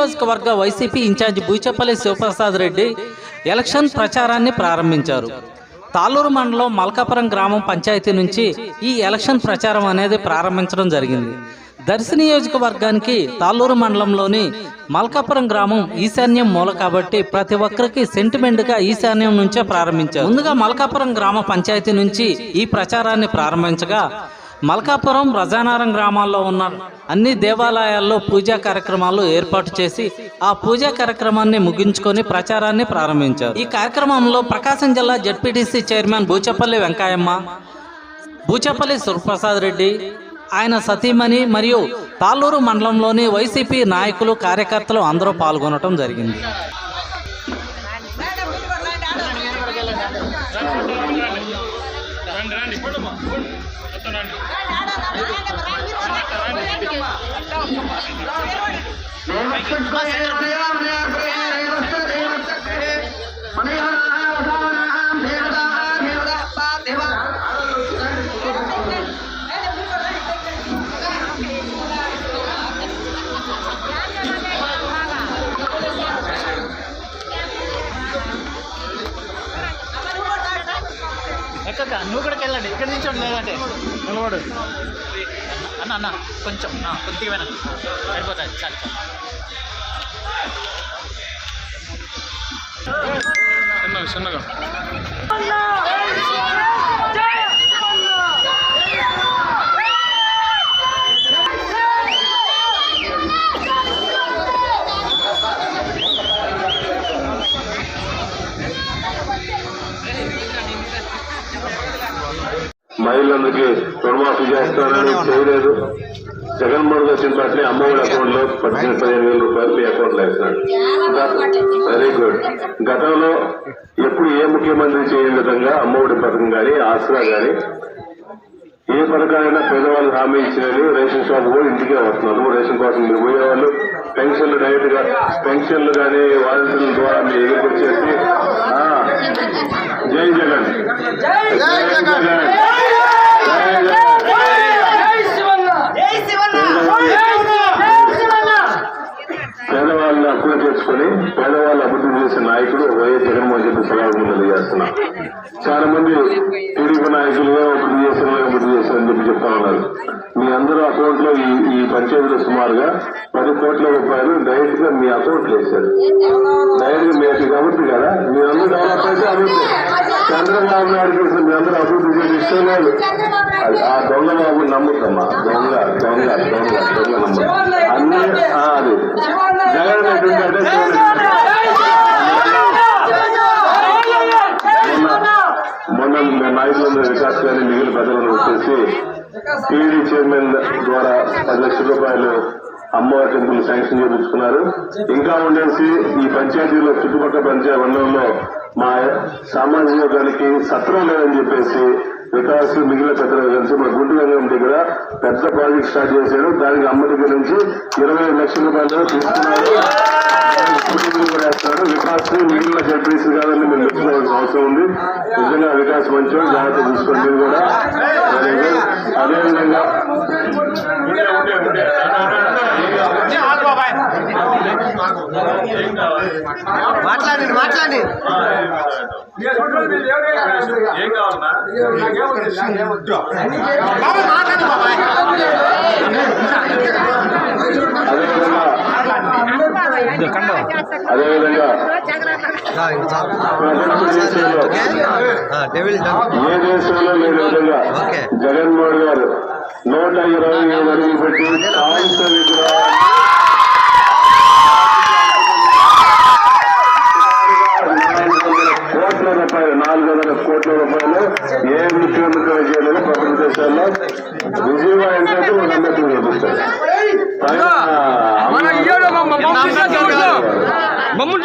నియోజకవర్గ YCP incharge Buchepalli Sivaprasad Reddy election ప్రచారాన్ని ప్రారంభించారు. తాళూరు మండలం మల్కాపురం గ్రామం పంచాయతీ నుంచి ఈ ఎలక్షన్ ప్రచారం అనేది ప్రారంభించడం జరిగింది. దర్శి నియోజకవర్గానికి తాళూరు మండలంలోని మల్కాపురం గ్రామం ఈశాన్యం మూల కాబట్టి ప్రతి ఒక్కరికి సెంటిమెంట్గా ఈశాన్యం నుంచే ప్రారంభించారు. ముందుగా మల్కాపురం గ్రామ పంచాయతీ నుంచి ఈ ప్రచారాన్ని ప్రారంభించగా మల్కాపురం రజానారం గ్రామాల్లో ఉన్న అన్ని దేవాలయాల్లో పూజా కార్యక్రమాలు ఏర్పాటు చేసి ఆ పూజా కార్యక్రమాన్ని ముగించుకొని ప్రచారాన్ని ప్రారంభించారు. ఈ కార్యక్రమంలో ప్రకాశం జిల్లా జడ్పీటీసీ చైర్మన్ బూచపల్లి వెంకాయమ్మ బూచపల్లి సురప్రసాద్ రెడ్డి ఆయన సతీమణి మరియు తాళ్ళూరు మండలంలోని వైసీపీ నాయకులు కార్యకర్తలు అందరూ పాల్గొనడం జరిగింది. ఎక్కక నిలబడు అన్న అన్న కొంచెం ఆ, కొద్దిగా వెనక్కి. సరిపోతుంది చాలు చాలు చిన్నగా చిన్నగా మహిళలందరికీ రుణమాఫీ చేస్తానని చేయలేదు. జగన్మోహన్ వచ్చిన వెంటనే అమ్మఒడి అకౌంట్లో పద్దెనిమిది పదిహేను వేల రూపాయలు మీ అకౌంట్లో వేస్తున్నాడు వెరీ గుడ్ గతంలో ఎప్పుడు ఏ ముఖ్యమంత్రి చేయని విధంగా అమ్మఒడి పథకం కానీ ఆసరా కానీ ఏ పథకాలైనా పేదవాళ్ళు హామీ ఇచ్చినది రేషన్ షాప్ కూడా ఇంటికే వస్తున్నారు రేషన్ కోసం మీరు పోయేవాళ్ళు పెన్షన్లు డైరెక్ట్గా పెన్షన్లు కానీ వాలంటీర్ల ద్వారా మీరు ఎదురుకు వచ్చేసి ఆ, జై జగన్. జై జగన్. Yeah. Yeah. అప్పులు పేదవాళ్ళు అభివృద్ధి చేసే నాయకుడు వైఎస్ జగన్మోహన్ రెడ్డి సభాములు చేస్తున్నా. చాలా మంది టీడీపీ నాయకులుగా అభివృద్ధి చేసిన అభివృద్ధి చేశారని చెప్పి చెప్తా ఉన్నారు. మీ అందరూ అకౌంట్లో ఈ ఈ పంచాయతీలో సుమారుగా పది కోట్ల రూపాయలు డైరెక్ట్గా మీ అకౌంట్లో వేశారు డైరెక్ట్గా మీకు కాబట్టి కదా? మీ అందరూ డెవలప్ అయితే అభివృద్ధి చంద్రబాబు నాయుడు చేసిన మీ అందరూ అభివృద్ధి చేసి ఇష్టం లేదు. ఆ దొంగ బాబు నమ్ముతామా? దొంగ దొంగ దొంగ దొంగ నమ్ముతాం. అది జగన్ మొన్న మొన్న నాయకులందరూ వికాస్ గారి మిగిలిన పెద్దలను వచ్చేసి టీడీ చైర్మన్ ద్వారా పది లక్షల రూపాయలు అమ్మవారి టెంపుల్ శాంక్షన్ చేయించుకున్నారు. ఇంకా ఉండేసి ఈ పంచాయతీలో చుట్టుపక్కల పంచాయతీ మండలంలో మా సామాజిక వర్గానికి సత్రం లేదని చెప్పేసి వికాస్ మిగిలిన పెద్దలు కలిసి మా గుంటూరు దగ్గర పెద్ద ప్రాజెక్ట్ స్టార్ట్ చేశాడు దానికి అమ్మ దగ్గర నుంచి ఇరవై లక్షల రూపాయలు తీసుకున్నారు. కూడా వేస్తున్నారు వికాస్ మిగిలిన జడ్పీస్ కాదని మీరు మెచ్చుకోవాల్సిన అవసరం ఉంది. నిజంగా వికాస్ మంచిగా జాగ్రత్త తీసుకోండి కూడా. అదేవిధంగా మాట్లాడండి మాట్లాడండి. ఏం కావాలన్నా అదేవిధంగా ఏ దేశంలో లేని విధంగా జగన్మోహన్ గారు నూట ఇరవై ఏడు అడుగులు పెట్టి కాంస్య విగ్రహాన్ని కోట్ల రూపాయలు నాలుగు వందల కోట్ల రూపాయలు ఏ ముఖ్యమంత్రి చేయలేదు ప్రపంచ దేశాల్లో విజయవాడ ఏంటంటే ఒక అన్నట్టు చూపిస్తారు మమ్మల్ని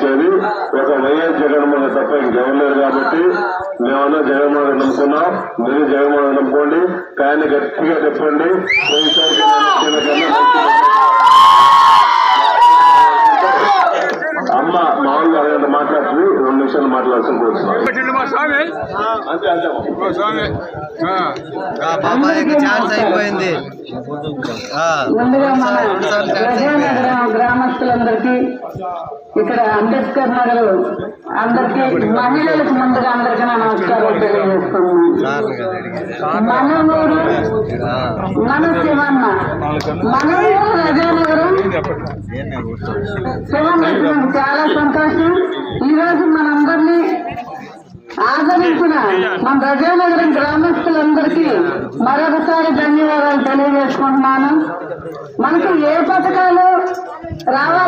కొనసాగించేది ఒక వైఎస్ జగన్మోహన్ తప్ప ఇంకెవరు లేరు కాబట్టి మేమన్నా జగన్మోహన్ రెడ్డి నమ్ముకున్నాం. మీరు జగన్మోహన్ నమ్ముకోండి. కానీ గట్టిగా చెప్పండి. అమ్మ మామూలుగా అరగంట మాట్లాడుతుంది. రెండు నిమిషాలు మాట్లాడాల్సిన కోరుతున్నాను పెట్టండి మా స్వామి. అంతే అంతే. మా స్వామి. ఆ. ఆ బాబాయ్కి ఛాన్స్ అయిపోయింది. గ్రామస్తులందరికీ ఇక్కడ అంబేద్కర్ నగర్ అందరికి మహిళలకు ముందుగా అందరికీ నా నమస్కారం తెలియజేస్తున్నాను. మన ఊరు మన శివన్న మన ఊరు శివన్న చాలా సంతోషం. ఈ రోజు మనందరినీ ఆదరించిన మన రజానగరం గ్రామస్తులందరికీ మరొకసారి ధన్యవాదాలు తెలియజేసుకుంటున్నాను. మనకు ఏ పథకాలు రావాలి?